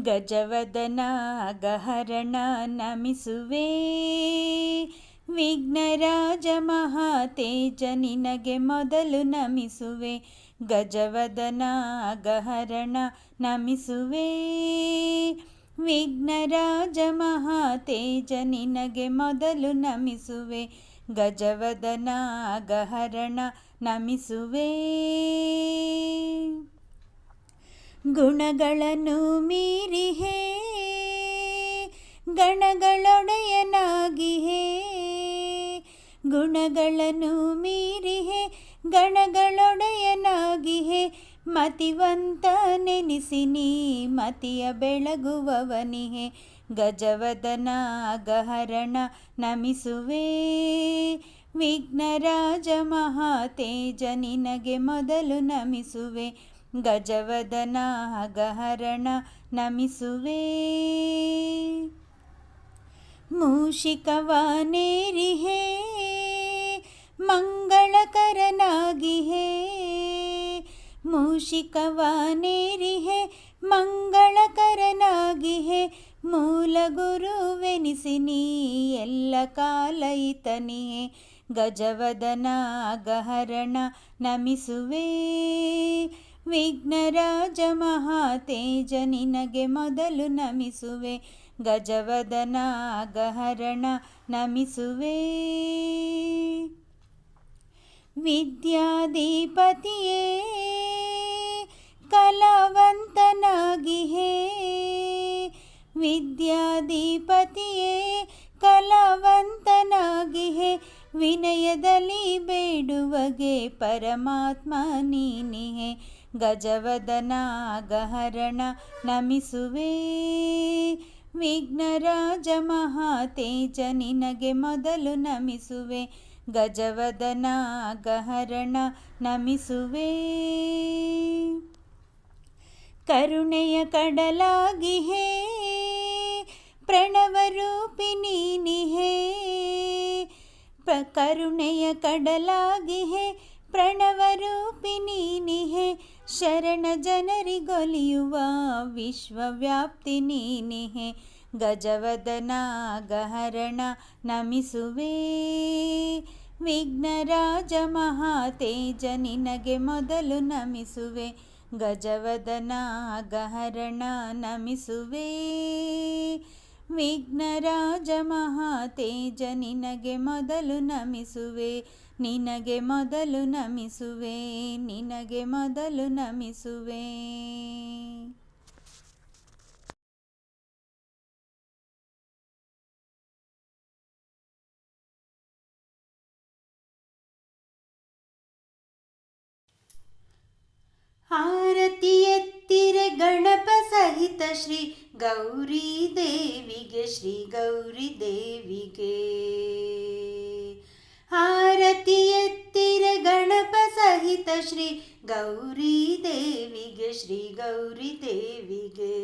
ಗಜವದನ ಗಹರಣ ನಮಿಸುವೆ. ವಿಘ್ನರಾಜ ಮಹಾತೇಜ ನಿನಗೆ ಮೊದಲು ನಮಿಸುವೆ. ಗಜವದನ ಗಹರಣ ನಮಿಸುವೆ. ವಿಘ್ನರಾಜ ಮಹಾತೇಜ ನಿನಗೆ ಮೊದಲು ನಮಿಸುವೆ. ಗಜವದನ ಗಹರಣ ನಮಿಸುವೆ. ಗುಣಗಳನ್ನು ಮೀರಿಹೇ ಗಣಗಳೊಡೆಯನಾಗಿಹೇ ಗುಣಗಳನ್ನು ಮೀರಿಹೆ ಗಣಗಳೊಡೆಯನಾಗಿಹೇ ಮತಿವಂತ ನೆನಿಸಿನಿ ಮತಿಯ ಬೆಳಗುವವನಿಹೆ ಗಜವದನ ಗಹರಣ ನಮಿಸುವೆ. ವಿಘ್ನರಾಜ ಮಹಾತೇಜ ನಿನಗೆ ಮೊದಲು ನಮಿಸುವೆ. ಗಜವದನ ಗಹರಣ ನಮಿಸುವೆ. ಮೂಷಿಕವಾನೇರಿಹೇ ಮಂಗಳಕರನಾಗಿಹೇ ಮಂಗಳಕರನಾಗಿ ಹೇ. ಮೂಲ ಗುರುವೆನಿಸಿನಿ ಎಲ್ಲ ಕಾಲ ಈತನಿಯೇ, ಗಜವದನ ಗಹರಣ ನಮಿಸುವೆ. ವಿಘ್ನರಾಜ ಮಹಾತೇಜ ನಿನಗೆ ಮೊದಲು ನಮಿಸುವೆ, ಗಜವದನ ಗಹರಣ ನಮಿಸುವೆ. ವಿದ್ಯಾಧಿಪತಿಯೇ ಕಲಾವಂತನಾಗಿಹೇ ವಿದ್ಯಾಧಿಪತಿಯೇ ಕಲಾವಂತನಾಗಿಹೆ ವಿನಯದಲ್ಲಿ ಬೇಡುವಗೆ ಪರಮಾತ್ಮ ನೀನಿಹೆ. ಗಜವದನ ಗಹರಣ ನಮಿಸುವೆ. ವಿಘ್ನರಾಜ ಮಹಾತೇಜ ನಿನಗೆ ಮೊದಲು ನಮಿಸುವೆ. ಗಜವದನ ಗಹರಣ ನಮಿಸುವೆ. ಕರುಣೆಯ ಕಡಲಾಗಿಹೇ ಪ್ರಣವರೂಪಿನೀನಿಹೇ ಪ, ಕರುಣೆಯ ಕಡಲಾಗಿಹೇ ಪ್ರಣವರೂಪಿನೀನಿಹೇ ಶರಣ ಜನರಿಗೊಲಿಯುವ ವಿಶ್ವವ್ಯಾಪ್ತಿ ನೀನಿಹೆ. ಗಜವದನ ಗಹರಣ ನಮಿಸುವೆ. ವಿಘ್ನರಾಜ ಮಹಾತೇಜ ನಿನಗೆ ಮೊದಲು ನಮಿಸುವೆ. ಗಜವದನ ಗಹರಣ ನಮಿಸುವೆ. ವಿಘ್ನರಾಜ ಮಹಾತೇಜ ನಿನಗೆ ಮೊದಲು ನಮಿಸುವೆ. ನಿನಗೆ ಮೊದಲು ನಮಿಸುವೆ, ನಿನಗೆ ಮೊದಲು ನಮಿಸುವೆ. ಆರತಿ ಎತ್ತಿರೆ ಗಣಪ ಸಹಿತ ಶ್ರೀ ಗೌರಿ ದೇವಿಗೆ, ಶ್ರೀ ಗೌರಿ ದೇವಿಗೆ. ಆರತಿ ಎತ್ತಿರೆ ಗಣಪ ಸಹಿತ ಶ್ರೀ ಗೌರಿ ದೇವಿಗೆ, ಶ್ರೀ ಗೌರಿ ದೇವಿಗೆ.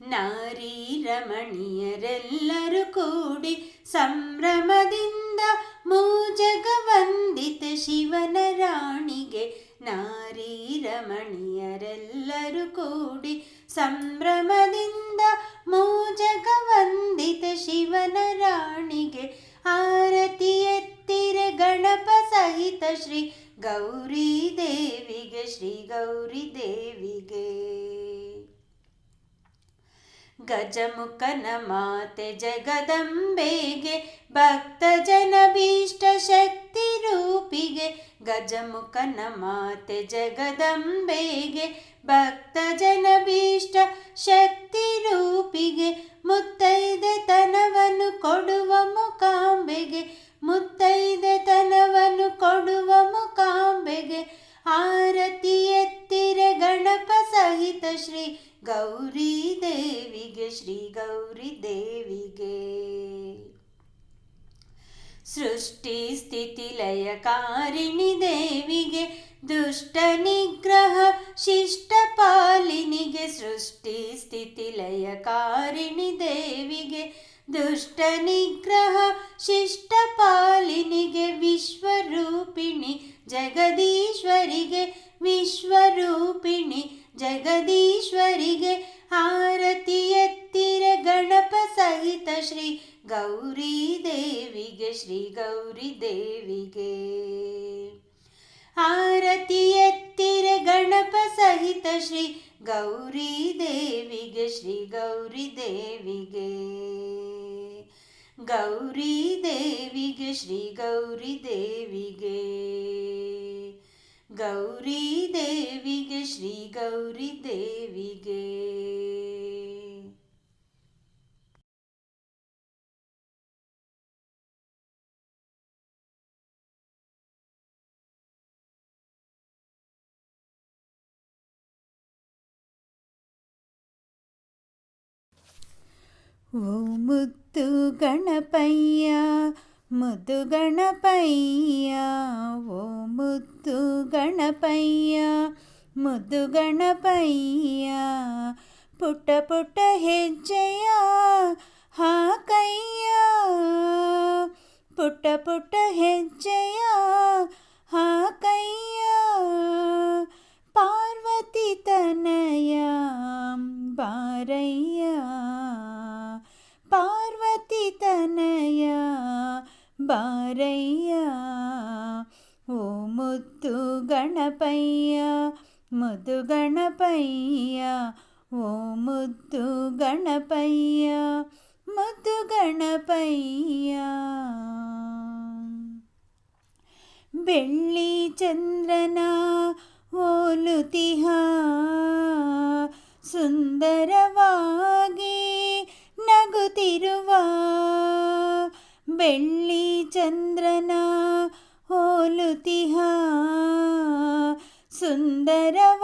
ನಾರಿ ರಮಣೀಯರೆಲ್ಲರೂ ಕೂಡಿ ಸಂಭ್ರಮದಿಂದ ಮೂಜಗ ವಂದಿತ ಶಿವನ ರಾಣಿಗೆ ನಾರಿ ರಮಣೀಯರೆಲ್ಲರೂ ಕೂಡಿ ಸಂಭ್ರಮದಿಂದ ಮೋಜಗ ವಂದಿತ ಶಿವನ ರಾಣಿಗೆ ಆರತಿ ಎತ್ತಿರೆ ಗಣಪ ಸಹಿತ ಶ್ರೀ ಗೌರಿ ದೇವಿಗೆ, ಶ್ರೀ ಗೌರಿ ದೇವಿಗೆ. ಗಜಮುಖನ ಮಾತೆ ಜಗದಂಬೆಗೆ ಭಕ್ತ ಜನ ಭೀಷ್ಟ ಶಕ್ತಿ ಗಜಮುಖನ ಮಾತೆ ಜಗದಂಬೆಗೆ, ಭಕ್ತ ಜನ ಭೀಷ್ಟ ಶಕ್ತಿ ರೂಪಿಗೆ ಮುತ್ತೈದೆ ತನವನ್ನು ಕೊಡುವ ಮುಕಾಂಬೆಗೆ, ಮುತ್ತೈದೆ ತನವನ್ನು ಕೊಡುವ ಮುಕಾಂಬೆಗೆ, ಆರತಿ ಎತ್ತಿರೆ ಗಣಪ ಸಹಿತ ಶ್ರೀ ಗೌರಿ ದೇವಿಗೆ, ಶ್ರೀ ಗೌರಿ ದೇವಿಗೆ. ಸೃಷ್ಟಿ ಸ್ಥಿತಿ ಲಯಕಾರಿಣಿ ದೇವಿಗೆ ದುಷ್ಟ ಶ್ರೀ ಗೌರಿ ದೇವಿಗೆ ಆರತಿ ಎತ್ತಿರ ಗಣಪ ಸಹಿತ ಶ್ರೀ ಗೌರಿ ದೇವಿಗೆ ಶ್ರೀ ಗೌರಿ ದೇವಿಗೆ ಗೌರಿ ದೇವಿಗೆ ಶ್ರೀ ಗೌರಿ ದೇವಿಗೆ ಗೌರಿ ದೇವಿಗೆ ಶ್ರೀ ಗೌರಿ ದೇವಿಗೆ ಓ ಮುದ್ದು ಗಣಪಯ್ಯ ಮುದ್ದು ಗಣಪಯ್ಯ ಓ ಮುದ್ದು ಗಣಪಯ್ಯ ಮುದ್ದು ಗಣಪಯ್ಯ ಪುಟ್ಟ ಪುಟ್ಟ ಹೆಜ್ಜೆಯ ಹಾಕಯ್ಯ ಪುಟ್ಟ ಪುಟ್ಟ ಹೆಜ್ಜೆಯ ಹಾಕಯ್ಯ ಪಾರ್ವತಿ ತನಯ ಬಾರಯ್ಯ ಪಾರ್ವತಿ ತನಯ ಬಾರಯ್ಯ ಓ ಮುದ್ದು ಗಣಪಯ್ಯ ಮುದ್ದು ಗಣಪಯ್ಯ ಓ ಮುದ್ದು ಗಣಪಯ್ಯ ಮುದ್ದು ಗಣಪಯ್ಯ ಬೆಳ್ಳಿ ಚಂದ್ರನ ಓಲುತಿಹ ಸುಂದರವಾಗಿ വെള്ളി ചന്ദ്രന ഓലുതിഹ സുന്ദരവ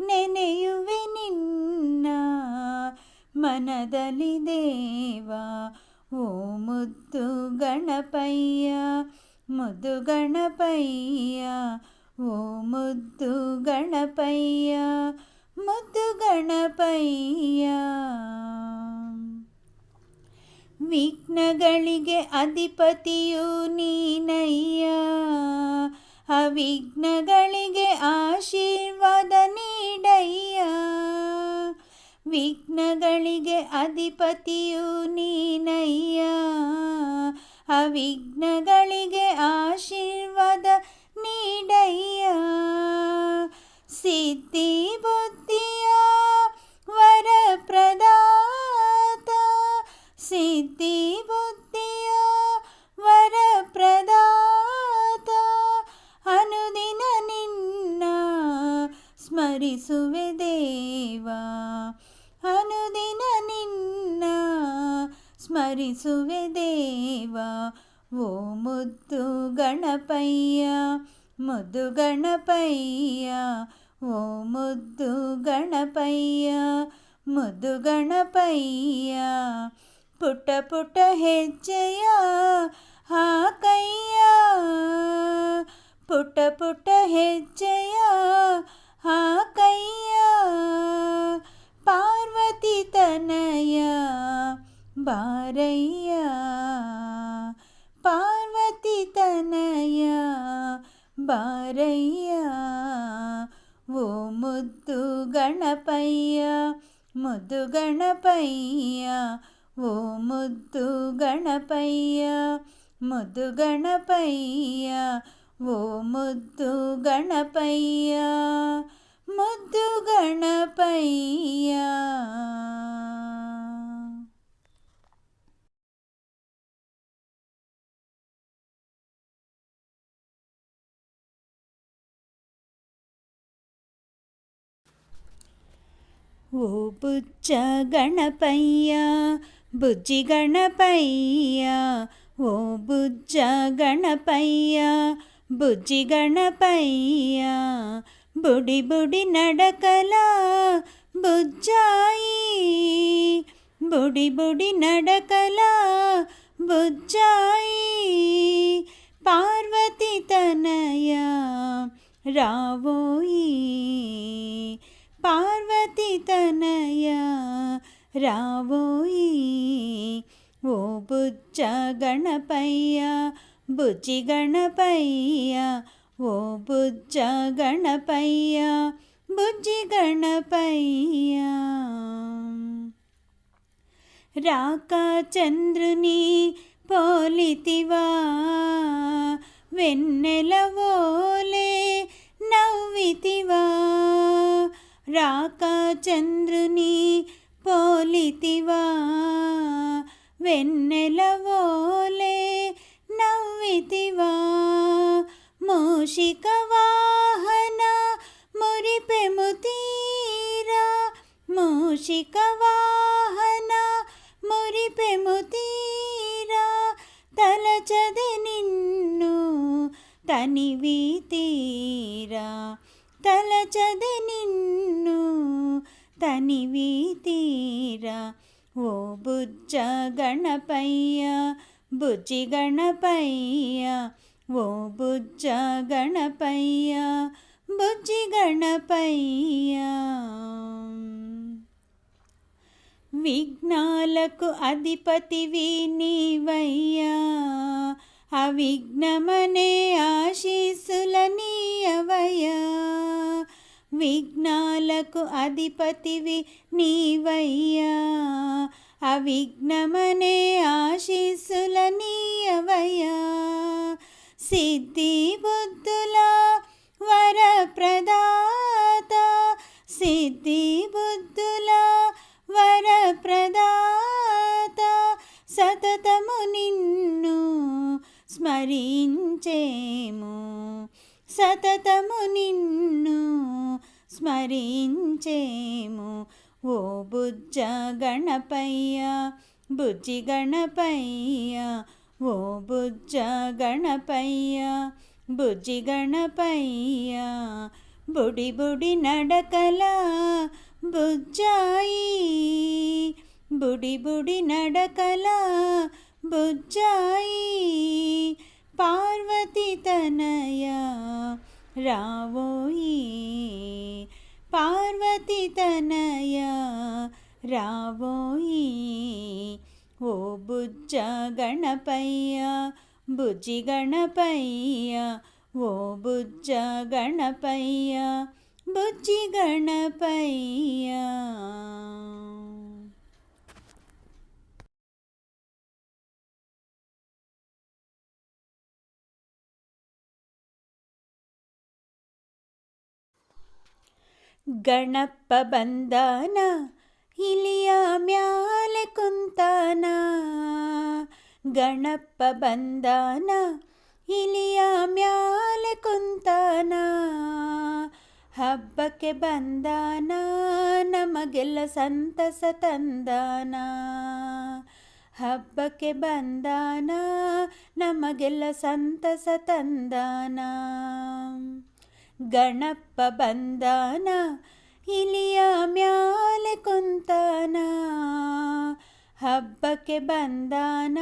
ನೆನೆಯುವೆ ನಿನ್ನ ಮನದಲ್ಲಿ ದೇವ. ಓ ಮುದ್ದು ಗಣಪಯ್ಯ ಮುದ್ದು ಗಣಪಯ್ಯ, ಓ ಮುದ್ದು ಗಣಪಯ್ಯ ಮುದ್ದು ಗಣಪಯ್ಯ. ವಿಘ್ನಗಳಿಗೆ ಅಧಿಪತಿಯು ನೀನಯ್ಯ. ಅವಿಘ್ನಗಳಿಗೆ ಆಶೀರ್ವಾದ ನೀಡಯ್ಯ. ವಿಘ್ನಗಳಿಗೆ ಅಧಿಪತಿಯು ನೀನಯ್ಯ. ಅವಿಘ್ನಗಳಿಗೆ ಆಶೀರ್ವಾದ ನೀಡಯ್ಯ. ಸಿದ್ಧಿ ಸ್ಮರಿಸುವೆ ದೇವ ಓ ಮುದ್ದು ಗಣಪಯ್ಯ ಮುದ್ದು ಗಣಪಯ್ಯ ಓ ಮುದ್ದು ಗಣಪಯ್ಯ ಮುದ್ದು ಗಣಪಯ್ಯ ಪುಟ್ಟ ಪುಟ್ಟ ಹೆಜ್ಜೆಯ ಹಾಕಯ್ಯ ಪುಟ್ಟ ಪುಟ್ಟ ಹೆಜ್ಜೆಯ ಹಾಕಯ್ಯ ಪಾರ್ವತಿ ತನಯ ಬಾರಯ್ಯ ಪಾರ್ವತಿ ತನಯ ಬಾರಯ್ಯ ಓ ಮುದ್ದು ಗಣಪಯ್ಯ ಮುದ್ದು ಗಣಪಯ್ಯ ಓ ಮುದ್ದು ಗಣಪಯ್ಯ ಮುದ್ದು ಗಣಪಯ್ಯ ಓ ಮುದ್ದು ಗಣಪಯ್ಯ ಮುದ್ದು ಗಣಪಯ್ಯ ఓ బుజ్జ గణపయ్య బుజ్జి గణపయ్య ఓ బుజ్జ గణపయ్య బుజ్జి గణపయ్య బుడి బుడి నడకల బుజ్జాయి బుడి బుడి నడకల బుజ్జాయి. పార్వతి తనయ రావో రావోయి. ఓ బుజ్జ గణపయ్య బుజ్జి గణపయ్య ఓ బుజ్జ గణపయ్య బుజ్జి గణపయ్య. రాక చంద్రుని పోలితివా వెన్నెలవోలే నవ్వితివా. రాక చంద్రుని పోలితివా? వెన్నెలవోలే నవ్వితివా? మూషిక వాహన మురిపెము తీరా? మూషిక వాహన మురిపెము తీరా? తలచది నిన్ను తనివి తీరా తలచది నిన్ను తనివి తీరా ఓ బుజ్జ గణపయ్య బుజ్జి గణపయ్య. ఓ బుజ్జ గణపయ్య బుజ్జి గణపయ్య. విఘ్నాలకు అధిపతివి నీవయ్యా అవిఘ్నమనే ఆశీస్సుల నీయవయ్యా విఘ్నాలకు అధిపతివి నీవయ్యా. అవిఘ్నమనే ఆశీస్సుల నీయవయ్యా. సిద్ధి బుద్ధుల వరప్రదాత. సిద్ధి బుద్ధుల వరప్రదాత. సతతము నిన్ను స్మరించేము. సతతము నిన్ను స్మరించేము. ఓ బుజ్జ గణపయ్య బుజ్జి గణపయ్య ఓ బుజ్జ గణపయ్య బుజ్జి గణపయ్య బుడి బుడి నడకల బుజ్జాయి బుడి బుడి నడకల బుజ్జాయి. పార్వతి తనయ రావోయి. పార్వతి తనయ రావోయి. ఓ బుజ్జ గణపయ్య బుజ్జి గణపయ్య ఓ బుజ్జ గణపయ్య బుజ్జి గణపయ్య. ಗಣಪ ಬಂದಾನ, ಇಲಿಯ ಮ್ಯಾಲೆ ಕುಂತಾನ. ಗಣಪ ಬಂದಾನ, ಇಲಿಯ ಮ್ಯಾಲೆ ಕುಂತಾನ. ಹಬ್ಬಕ್ಕೆ ಬಂದಾನ, ನಮಗೆಲ್ಲ ಸಂತಸ ತಂದಾನ. ಹಬ್ಬಕ್ಕೆ ಬಂದಾನ, ನಮಗೆಲ್ಲ ಸಂತಸ ತಂದಾನ. ಗಣಪ ಬಂದಾನ, ಇಲಿಯ ಮ್ಯಾಲೆ ಕುಂತಾನ. ಹಬ್ಬಕ್ಕೆ ಬಂದಾನ,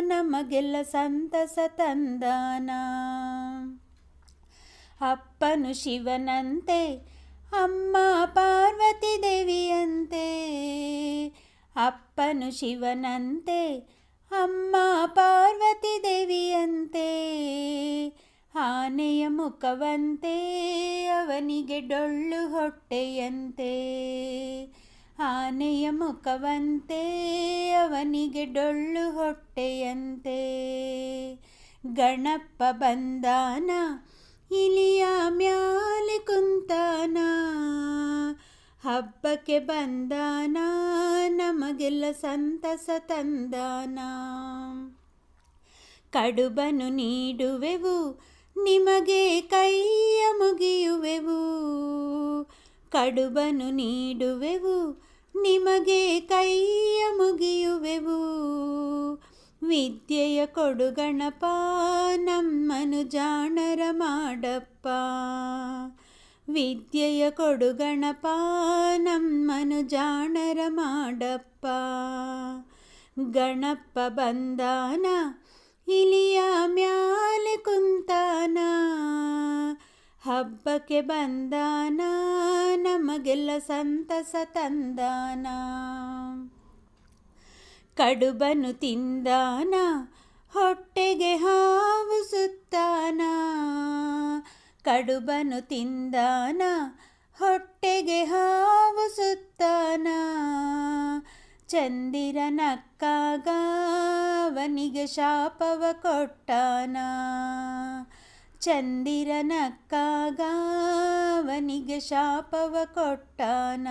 ನಮಗೆಲ್ಲ ಸಂತಸ ತಂದಾನ. ಅಪ್ಪನು ಶಿವನಂತೆ, ಅಮ್ಮ ಪಾರ್ವತಿ ದೇವಿಯಂತೆ. ಅಪ್ಪನು ಶಿವನಂತೆ, ಅಮ್ಮ ಪಾರ್ವತಿ ದೇವಿಯಂತೆ. ಆನೆಯ ಮುಖವಂತೆ ಅವನಿಗೆ ಡೊಳ್ಳು ಹೊಟ್ಟೆಯಂತೆ. ಆನೆಯ ಮುಖವಂತೆ ಅವನಿಗೆ ಡೊಳ್ಳು ಹೊಟ್ಟೆಯಂತೆ. ಗಣಪ ಬಂದಾನ, ಇಲಿಯ ಮ್ಯಾಲೆ ಕುಂತಾನ. ಹಬ್ಬಕ್ಕೆ ಬಂದಾನ, ನಮಗೆಲ್ಲ ಸಂತಸ ತಂದಾನ. ಕಡುಬನು ನೀಡುವೆವು ನಿಮಗೆ ಕೈಯ ಮುಗಿಯುವೆವು, ಕಡುಬನು ನೀಡುವೆವು, ನಿಮಗೆ ಕೈಯ ಮುಗಿಯುವೆವು. ವಿದ್ಯೆಯ ಕೊಡುಗಣಪ ನಮ್ಮನು ಜಾಣರ ಮಾಡಪ್ಪ. ವಿದ್ಯೆಯ ಕೊಡುಗಣಪ ನಮ್ಮನು ಜಾಣರ ಮಾಡಪ್ಪ. ಗಣಪ ಬಂದಾನ ಇಲಿಯ ಮ್ಯಾಲೆ ಕುಂತಾನ, ಹಬ್ಬಕ್ಕೆ ಬಂದಾನ, ನಮಗೆಲ್ಲ ಸಂತಸ ತಂದಾನ. ಕಡುಬನು ತಿಂದಾನ, ಹೊಟ್ಟೆಗೆ ಹಾವು ಸುತ್ತಾನ. ಕಡುಬನು ತಿಂದಾನ, ಹೊಟ್ಟೆಗೆ ಹಾವು ಸುತ್ತಾನ. ಚಂದಿರನಕ್ಕಾಗ ಅವನಿಗೆ ಶಾಪವ ಕೊಟ್ಟಾನ. ಚಂದಿರನಕ್ಕಾಗವನಿಗೆ ಶಾಪವ ಕೊಟ್ಟಾನ.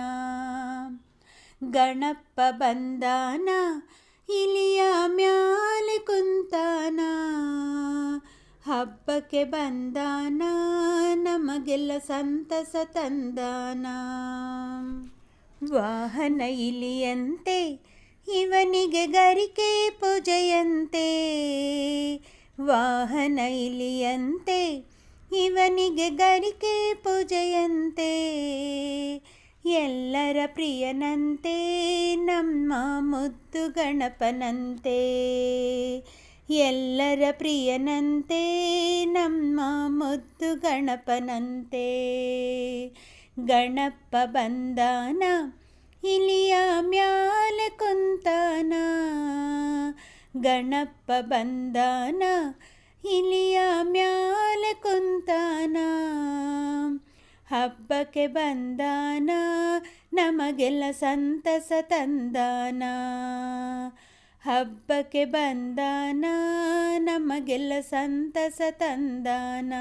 ಗಣಪ್ಪ ಬಂದಾನ, ಇಲಿಯ ಮ್ಯಾಲೆ ಕುಂತಾನ. ಹಬ್ಬಕ್ಕೆ ಬಂದಾನ, ನಮಗೆಲ್ಲ ಸಂತಸ ತಂದಾನ. ವಾಹನ ಇಲಿಯಂತೆ ಇವನಿಗೆ ಗರಿಕೆ ಪೂಜೆಯಂತೆ. ವಾಹನ ಇಲಿಯಂತೆ ಇವನಿಗೆ ಗರಿಕೆ ಪೂಜೆಯಂತೆ. ಎಲ್ಲರ ಪ್ರಿಯನಂತೆ, ನಮ್ಮ ಮುದ್ದು ಗಣಪನಂತೆ. ಎಲ್ಲರ ಪ್ರಿಯನಂತೆ, ನಮ್ಮ ಮುದ್ದು ಗಣಪನಂತೆ. ಗಣಪ ಬಂದಾನ, ಇಲಿಯ ಮ್ಯಾಲೆ ಕುಂತಾನ. ಗಣಪ ಬಂದಾನ, ಇಲಿಯ ಮ್ಯಾಲೆ ಕುಂತಾನ. ಹಬ್ಬಕ್ಕೆ ಬಂದಾನ, ನಮಗೆಲ್ಲ ಸಂತಸ ತಂದಾನ. ಹಬ್ಬಕ್ಕೆ ಬಂದಾನ, ನಮಗೆಲ್ಲ ಸಂತಸ ತಂದಾನ.